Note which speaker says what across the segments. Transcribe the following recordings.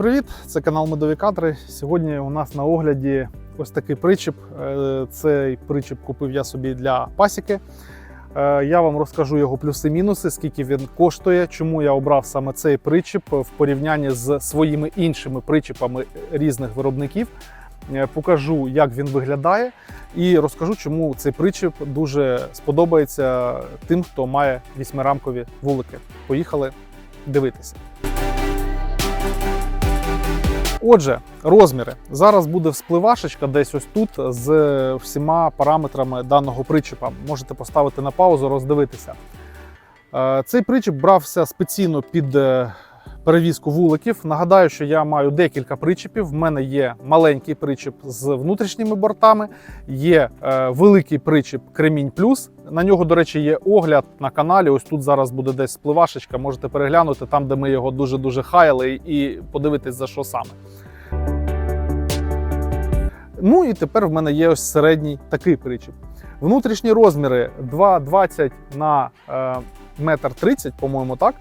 Speaker 1: Привіт! Це канал Медові Кадри. Сьогодні у нас на огляді ось такий причіп. Е, Цей причіп купив я собі для пасіки. Е, Я вам розкажу його плюси-мінуси, скільки він коштує, чому я обрав саме цей причіп в порівнянні з своїми іншими причіпами різних виробників. Е, Покажу, як він виглядає, і розкажу, чому цей причіп дуже сподобається тим, хто має вісьмирамкові вулики. Поїхали дивитися. Отже, розміри. Зараз буде вспливашечка десь ось тут з всіма параметрами даного причіпа. Можете поставити на паузу, роздивитися. Е, Цей причіп брався спеційно під е, перевізку вуликів. Нагадаю, що я маю декілька причіпів. В мене є маленький причіп з внутрішніми бортами, є е, великий причіп Кремінь Плюс. На нього, до речі, є огляд на каналі. Ось тут зараз буде десь спливашечка. Можете переглянути там, де ми його дуже дуже хаяли, і подивитись за що саме. Ну і тепер в мене є ось середній такий причіп. Внутрішні розміри 2,20 на е, метр 30, по-моєму, так.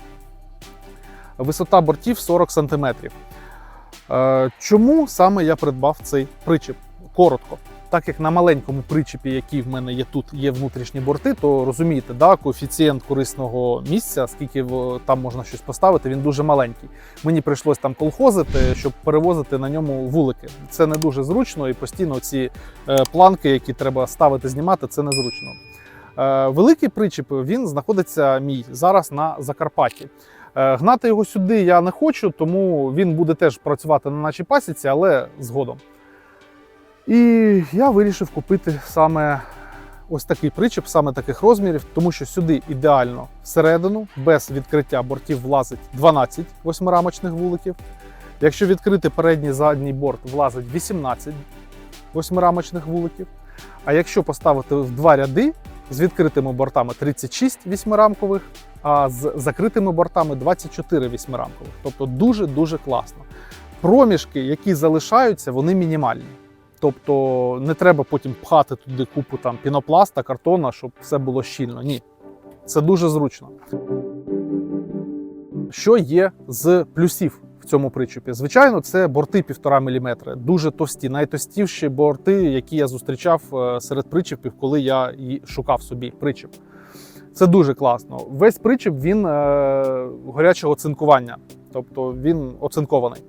Speaker 1: Висота бортів 40 см. Е, чому саме я придбав цей причіп? Коротко. Так як на маленькому причіпі, який в мене є тут, є внутрішні борти, то розумієте, да, коефіцієнт корисного місця, скільки там можна щось поставити, він дуже маленький. Мені прийшлось там колхозити, щоб перевозити на ньому вулики. Це не дуже зручно, і постійно ці е, планки, які треба ставити, знімати, це незручно. Е, великий причіп він знаходиться мій зараз на Закарпатті. Е, Гнати його сюди я не хочу, тому він буде теж працювати на нашій пасіці, але згодом. І я вирішив купити саме ось такий причіп, саме таких розмірів, тому що сюди ідеально всередину, без відкриття бортів влазить 12 восьмирамочних вуликів. Якщо відкрити передній задній борт, влазить 18 восьмирамочних вуликів. А якщо поставити в два ряди з відкритими бортами 36 вісьмирамкових, а з закритими бортами 24 вісьмирамкових. Тобто дуже-дуже класно. Проміжки, які залишаються, вони мінімальні. Тобто не треба потім пхати туди купу там пінопласта, картона, щоб все було щільно. Ні. Це дуже зручно. Що є з плюсів цьому причепі? Звичайно, це борти 1,5 мм, дуже товсті, найтовстіші борти, які я зустрічав е, серед причепів, коли я і шукав собі причеп. Це дуже класно. Весь причеп він е, горячого цинкування, тобто він оцинкований.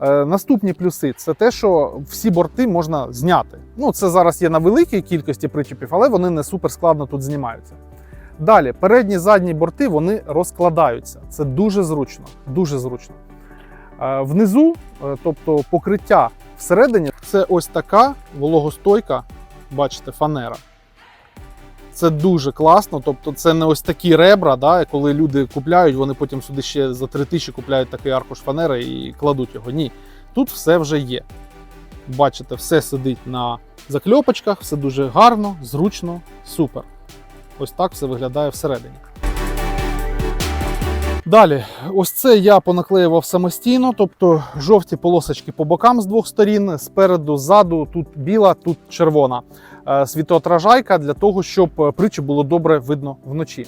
Speaker 1: Е, Наступні плюси це те, що всі борти можна зняти. Ну, це зараз є на великій кількості причепів, але вони не супер складно тут знімаються. Далі, передні задні борти вони розкладаються. Це дуже зручно. Дуже зручно. Е, Внизу, е, тобто покриття всередині, це ось така вологостойка, бачите, фанера. Це дуже класно. Тобто, це не ось такі ребра, да, коли люди купляють, вони потім сюди ще за 3 тисячі купляють такий аркуш фанери і кладуть його. Ні, тут все вже є. Бачите, все сидить на закльопочках, все дуже гарно, зручно, супер. Ось так все виглядає всередині. Далі, ось це я понаклеював самостійно, тобто жовті полосочки по бокам з двох сторін, спереду, ззаду, тут біла, тут червона. Е, Світоотражайка для того, щоб е, притчу було добре видно вночі.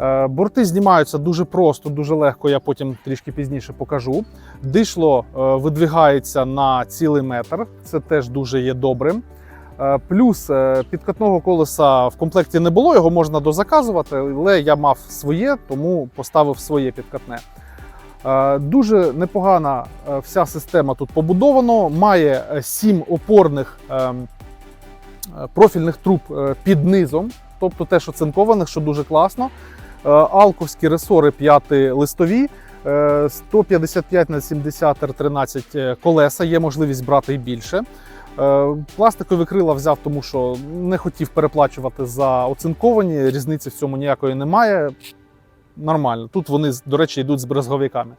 Speaker 1: Е, Борти знімаються дуже просто, дуже легко, я потім трішки пізніше покажу. Дишло видвигається на цілий метр, це теж дуже є добрим. Е, Плюс е, підкатного колеса в комплекті не було, його можна дозаказувати, але я мав своє, тому поставив своє підкатне. Е, Дуже непогана вся система тут побудована. Має сім опорних ем, профільних труб під низом, тобто теж оцинкованих, що дуже класно. Алковські ресори 5 листові. е, 155 на 70 13 е, колеса, є можливість брати і більше. Е, Пластикові крила взяв, тому що не хотів переплачувати за оцинковані. Різниці в цьому ніякої немає. Нормально. Тут вони, до речі, йдуть з брезговиками.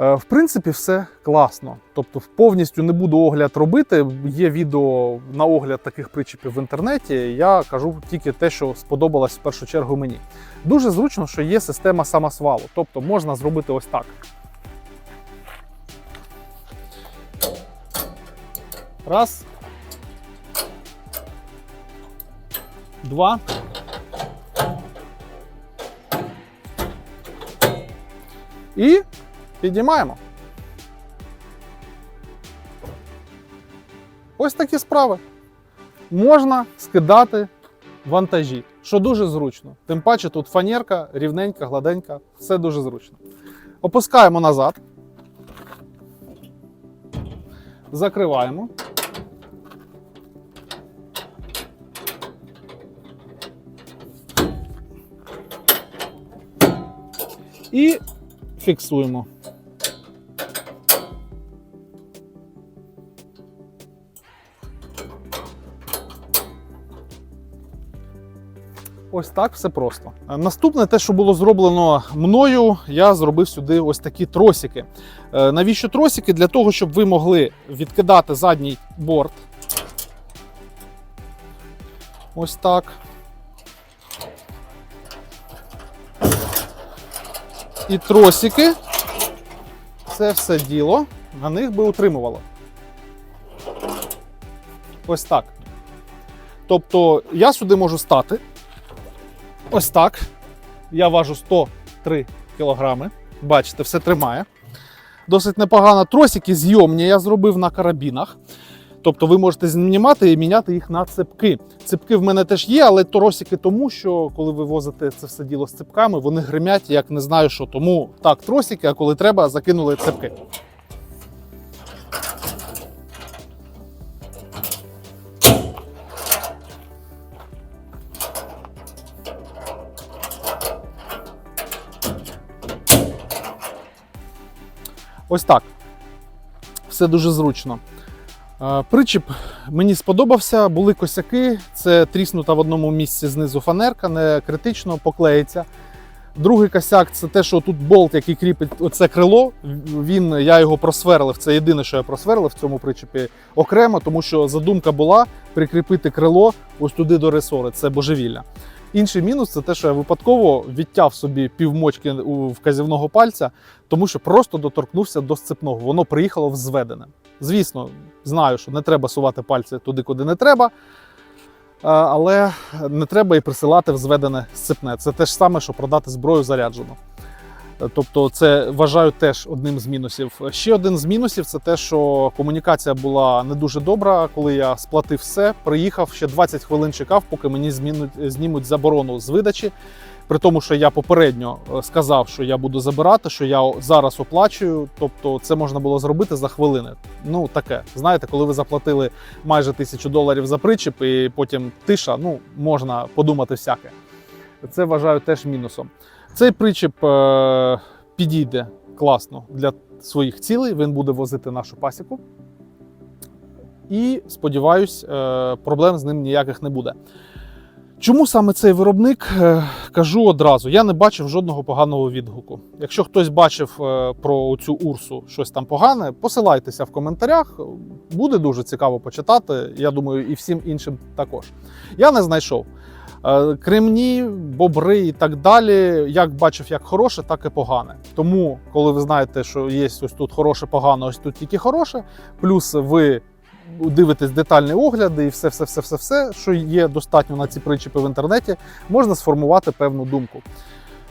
Speaker 1: Е, В принципі, все класно. Тобто, повністю не буду огляд робити. Є відео на огляд таких причепів в інтернеті. Я кажу тільки те, що сподобалось в першу чергу мені. Дуже зручно, що є система самосвалу. Тобто можна зробити ось так. Раз. Два. І підіймаємо. Ось такі справи. Можна скидати вантажі, що дуже зручно. Тим паче тут фанерка рівненька, гладенька, все дуже зручно. Опускаємо назад. Закриваємо. І фіксуємо. Ось так все просто. Е, Наступне, те, що було зроблено мною, я зробив сюди ось такі тросики. Е, Навіщо тросики? Для того, щоб ви могли відкидати задній борт. Ось так. І тросики. Це все діло на них би утримувало. Ось так. Тобто я сюди можу стати. Ось так. Я важу 103 кілограми. Бачите, все тримає. Досить непогано. Тросики зйомні я зробив на карабінах. Тобто ви можете знімати і міняти їх на цепки. Цепки в мене теж є, але тросики тому, що коли ви возите це все діло з цепками, вони гримять, як не знаю що. Тому так, тросики, а коли треба, закинули цепки. Ось так. Все дуже зручно. Причіп мені сподобався, були косяки. Це тріснута в одному місці знизу фанерка, не критично поклеїться. Другий косяк це те, що тут болт, який кріпить оце крило. Він, я його просверлив. Це єдине, що я просверлив в цьому причепі окремо, тому що задумка була прикріпити крило ось туди до ресори. Це божевілля. Інший мінус це те, що я випадково відтяв собі півмочки вказівного пальця, тому що просто доторкнувся до сцепного. Воно приїхало взведене. Звісно, знаю, що не треба сувати пальці туди, куди не треба. Е, Але не треба і присилати в зведене сцепне. Це те ж саме, що продати зброю заряджену. Е, Тобто, це вважаю теж одним з мінусів. Ще один з мінусів це те, що комунікація була не дуже добра. Коли я сплатив все, приїхав ще 20 хвилин чекав, поки мені знімуть заборону з видачі. При тому, що я попередньо е, сказав, що я буду забирати, що я зараз оплачую. Тобто, це можна було зробити за хвилини. Ну таке, знаєте, коли ви заплатили майже тисячу доларів за причіп, і потім тиша, ну можна подумати всяке. Це вважаю теж мінусом. Цей причіп е, підійде класно для своїх цілей. Він буде возити нашу пасіку. І сподіваюсь, е, проблем з ним ніяких не буде. Чому саме цей виробник? Е, Кажу одразу: я не бачив жодного поганого відгуку. Якщо хтось бачив е, про цю урсу щось там погане, посилайтеся в коментарях. Буде дуже цікаво почитати. Я думаю, і всім іншим також. Я не знайшов. Е, Кремні, бобри і так далі. Як бачив, як хороше, так і погане. Тому, коли ви знаєте, що є ось тут хороше, погано, ось тут тільки хороше, плюс ви дивитесь детальні огляди і все, все, все, все, все, що є достатньо на ці причіпи в інтернеті, можна сформувати певну думку.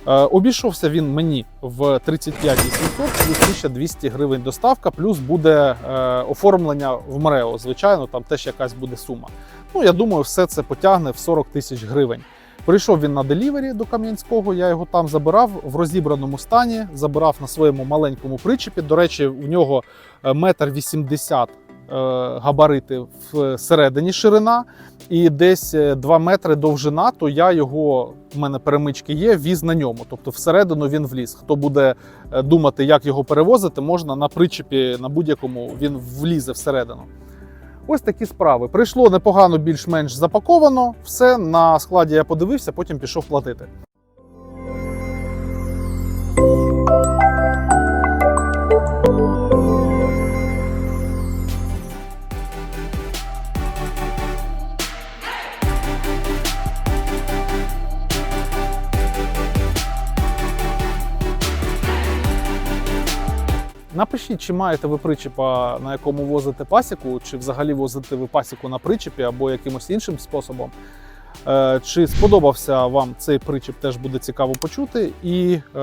Speaker 1: Е, Обійшовся він мені в 35 800 плюс 1200 гривень доставка, плюс буде е, оформлення в МРЕО. Звичайно, там теж якась буде сума. Ну, я думаю, все це потягне в 40 тисяч гривень. Прийшов він на делівері до Кам'янського, я його там забирав в розібраному стані, забирав на своєму маленькому причепі. До речі, в нього е, метр вісімдесят габарити всередині ширина і десь е, 2 метри довжина, то я його, в мене перемички є, віз на ньому. Тобто всередину він вліз. Хто буде е, думати, як його перевозити, можна на причепі на будь-якому він влізе всередину. Ось такі справи. Прийшло непогано, більш-менш запаковано. Все на складі я подивився, потім пішов платити. Напишіть, чи маєте ви причіпа, на якому возите пасіку, чи взагалі возите ви пасіку на причепі або якимось іншим способом. Е, Чи сподобався вам цей причіп, теж буде цікаво почути. І е,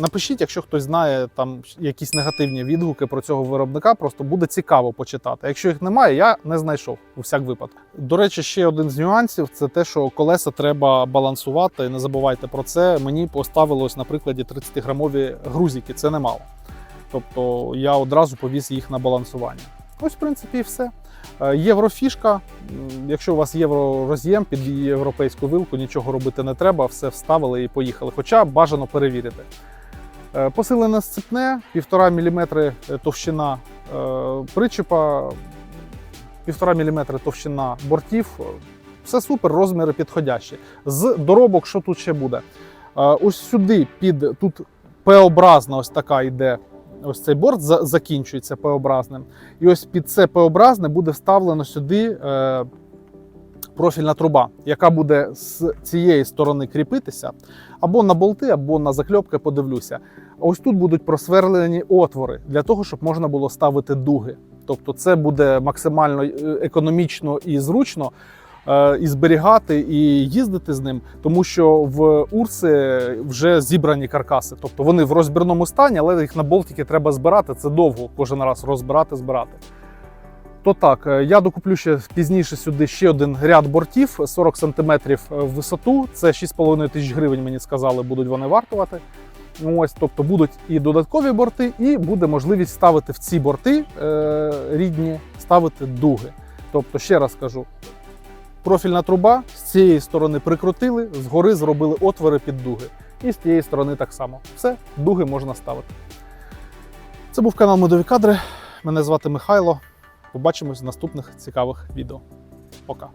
Speaker 1: напишіть, якщо хтось знає там якісь негативні відгуки про цього виробника, просто буде цікаво почитати. Якщо їх немає, я не знайшов у всяк випадку. До речі, ще один з нюансів це те, що колеса треба балансувати. Не забувайте про це. Мені поставилось на прикладі 30-грамові грузики, це немало. Тобто я одразу повіз їх на балансування. Ось, в принципі, і все. Е, Єврофішка. Якщо у вас євророз'єм під європейську вилку, нічого робити не треба, все вставили і поїхали. Хоча бажано перевірити. Е, Посилене сцепне, 1,5 мм товщина е, причепа, 1,5 мм товщина бортів. Все супер, розміри підходящі. З доробок, що тут ще буде? Ось сюди під тут П-образна ось така йде. Ось цей борт за- закінчується П-образним. І ось під це П-образне буде вставлено сюди е, профільна труба, яка буде з цієї сторони кріпитися або на болти, або на закльопки, подивлюся. Ось тут будуть просверлені отвори для того, щоб можна було ставити дуги. Тобто, це буде максимально е, економічно і зручно. Е, І зберігати, і їздити з ним, тому що в Урси вже зібрані каркаси. Тобто вони в розбірному стані, але їх на болтики треба збирати. Це довго кожен раз розбирати, збирати. То так, е, я докуплю ще пізніше сюди ще один ряд бортів 40 см в висоту. Це 6,5 тисяч гривень, мені сказали, будуть вони вартувати. Ось, тобто будуть і додаткові борти, і буде можливість ставити в ці борти е, рідні, ставити дуги. Тобто, ще раз кажу, профільна труба з цієї сторони прикрутили, згори зробили отвори під дуги. І з тієї сторони так само. Все, дуги можна ставити. Це був канал Медові кадри. Мене звати Михайло. Побачимось в наступних цікавих відео. Пока.